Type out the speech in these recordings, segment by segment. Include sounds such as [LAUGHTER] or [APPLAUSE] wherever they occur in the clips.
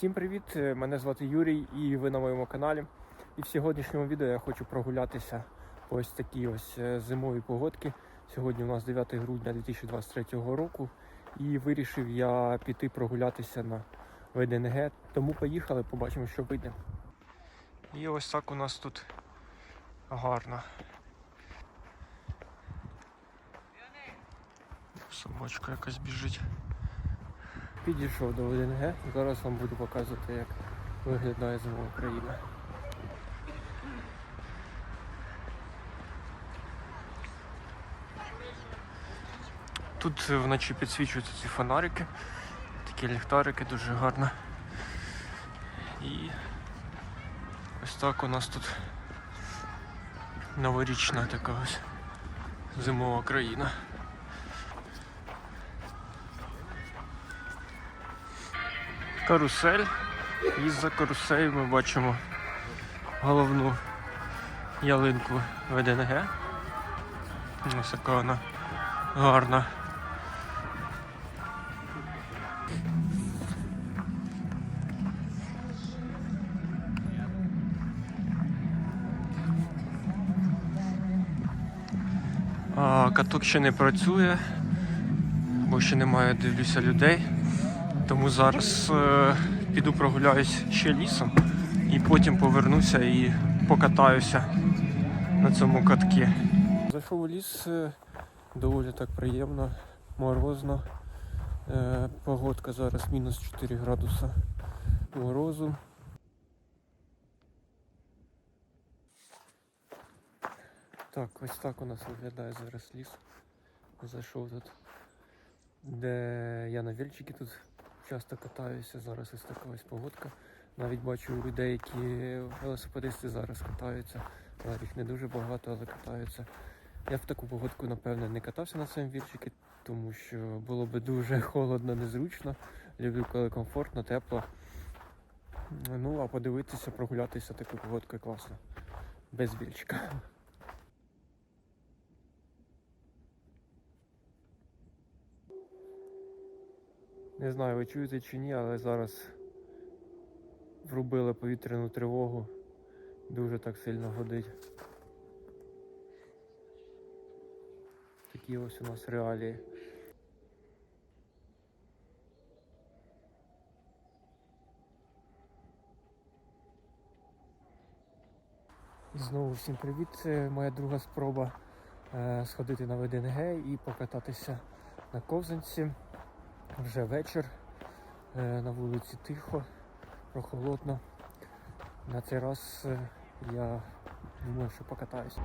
Всім привіт! е, Мене звати Юрій і ви на моєму каналі. І в сьогоднішньому відео я хочу прогулятися по ось такій ось е, зимовій погодці. Сьогодні у нас 9 грудня 2023 року. І вирішив я піти прогулятися на ВДНГ. Тому поїхали, побачимо, що вийде. І ось так у нас тут гарно. Собачка якась біжить. Підійшов до ВДНГ. Зараз вам буду показувати, як виглядає зимова Україна. Тут вночі підсвічуються ці фонарики, такі ліхтарики дуже гарно. І ось так у нас тут новорічна така ось зимова країна. Карусель. І за карусель ми бачимо головну ялинку ВДНГ. Ось яка вона гарна. Каток ще не працює, бо ще немає, дивлюся, людей. Тому зараз е, піду прогуляюсь ще лісом і потім повернуся і покатаюся на цьому каткі. Зайшов у ліс, е, доволі так приємно, морозно. Е, погодка зараз мінус 4 градуса морозу. Так, ось так у нас виглядає зараз ліс. Зайшов тут, де я на вільчики тут часто катаюся. Зараз ось така ось погодка. Навіть бачу людей, які велосипедисти зараз катаються. Їх не дуже багато, але катаються. Я в таку погодку, напевне, не катався на своєму вільчику, тому що було би дуже [LAUGHS] холодно, незручно. Люблю, коли комфортно, тепло. Ну, а подивитися, прогулятися такою погодкою класно. Без вільчика. Не знаю, ви чуєте чи ні, але зараз врубили повітряну тривогу. Дуже так сильно годить. Такі ось у нас реалії. І знову всім привіт. Це моя друга спроба е, сходити на ВДНГ і покататися на ковзанці. Вже вечір, е, на вулиці тихо, прохолодно. На цей раз е, я думаю, що покатаюсь.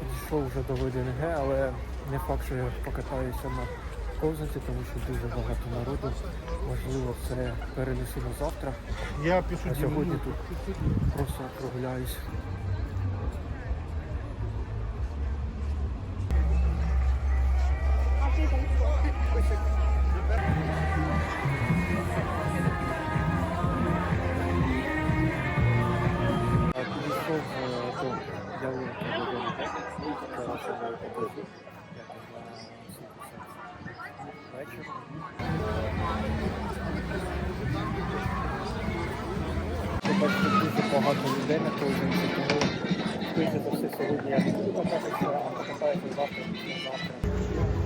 Підійшов вже до ВДНГ, але не факт, що я покатаюся на ковзанці, тому що дуже багато народу. Можливо, це на завтра. Я пишу А сьогодні тут просто прогуляюсь. Бачите, дуже багато людей на ковзанці, тому швидше за все сьогодні я не буду кататися, а покатаюся завтра, завтра.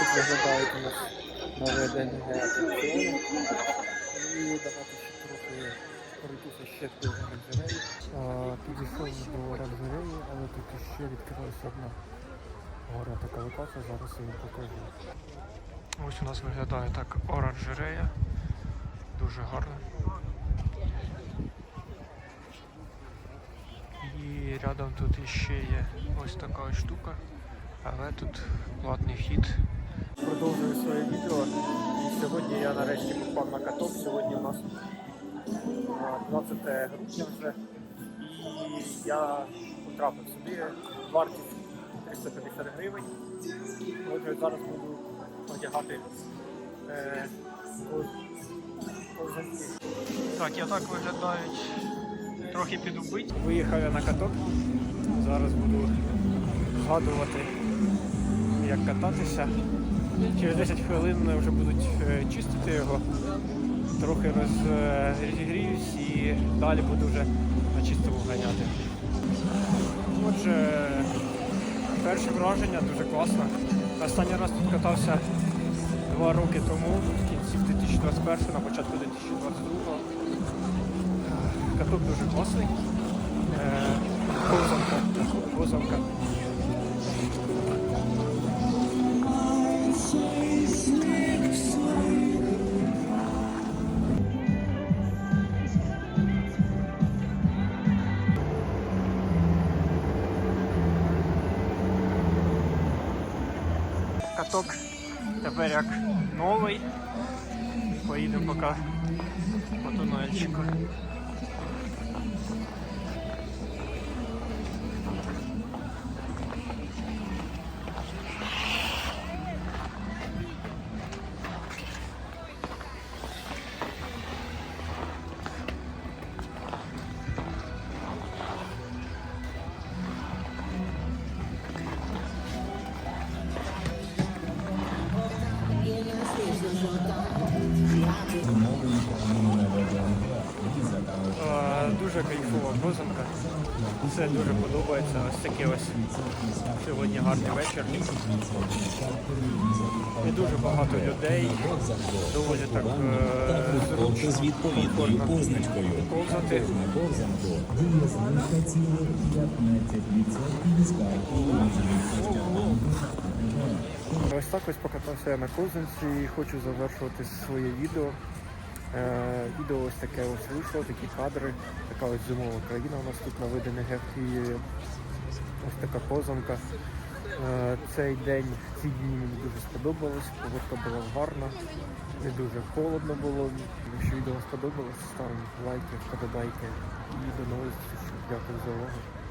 От виглядають у нас новий день атракціони. І давайте ще трохи пройтися ще до оранжереї. Підійшов до оранжереї, але тут ще відкрилася одна гора така локація, зараз я вам покажу. Ось у нас виглядає так оранжерея. Дуже гарно. І рядом тут іще є ось така штука. Але тут платний вхід. Продовжую своє відео. І сьогодні я нарешті попав на каток. Сьогодні у нас 20 грудня вже. І я потрапив собі вартість 350 гривень. Отже, зараз буду одягати е, Так, я так виглядають трохи підубить. Виїхав я на каток. Зараз буду згадувати, як кататися. Через 10 хвилин вже будуть е, чистити його. Трохи роз- розігріюсь і далі буду вже на чистому ганяти. Отже, перше враження дуже класно. Останній раз тут катався два роки тому, в кінці 2021, на початку 2022. Е, Каток дуже класний. Е, Ковзанка. Каток тепер як новий. Поїдемо поки по тунельчику. Це дуже подобається. Ось такий ось сьогодні гарний вечір. І дуже багато людей. Доволі так е, зручно, з відповідною позначкою. ковзати. На ковзанку діє знижка цілих 15% з карти Ось так ось покатався я на ковзанці і хочу завершувати своє відео. Е, відео ось таке ось вийшло, такі кадри, така ось зимова країна у нас тут наведена і ось така ковзанка. Е, цей день, ці дні мені дуже сподобалось, погодка була гарна, не дуже холодно було. Якщо відео сподобалось, ставимо лайки, вподобайки і до нових зустрічей. Дякую за увагу.